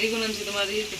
এগুলো আনছি তোমার ইয়েতে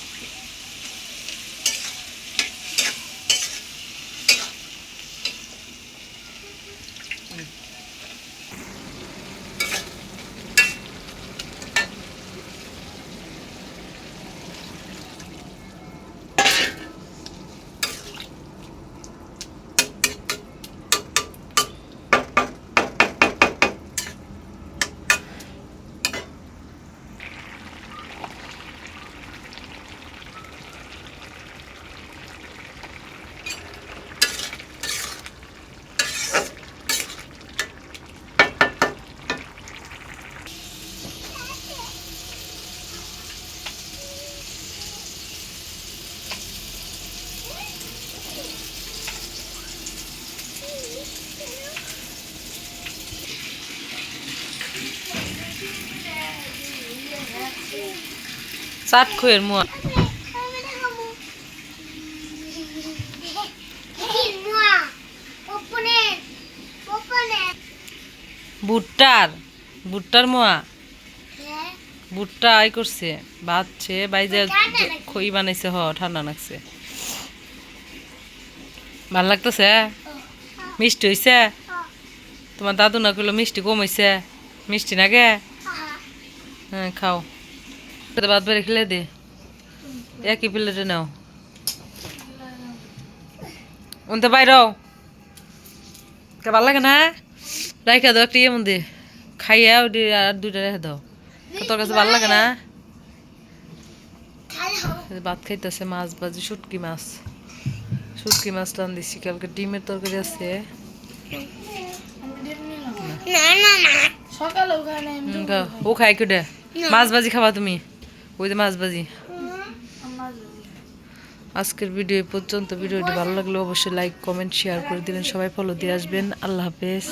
চাট খয়ের মুয়া। ভুট্টার ভুট্টার মোয়া। ভুট্টা আই করছে বাচ্চে বাইজে খই বানাইছে হ, ঠান্ডা লাগছে। ভালো লাগতেছে? মিষ্টি হইছে? তোমার দাদু না কইলো মিষ্টি কম হইছে? মিষ্টি না গে হ্যাঁ খাও। ভাত বেড়ে খেলে দে। একই প্লেটে নাও। উনতে বাইরও ভালো লাগে না? রাইখা দাও একটা ইয়ে মধ্যে। খাইয়া ওটি আর দুইটা রেখে দাও। তোর কাছে ভালো লাগে না? ভাত খাইতেছে মাছ ভাজি শুটকি মাছ। শুটকি মাছ টান দিছি কালকে ডিমের তরকারি আছে। ও খাই কেটে মাছ ভাজি খাবা তুমি? ওই যে মাছ ভাজি আজকের ভিডিও এই পর্যন্ত। ভিডিওটি ভালো লাগলে অবশ্যই লাইক কমেন্ট শেয়ার করে দিবেন। সবাই ফলো দিয়ে আসবেন। আল্লাহ হাফেজ।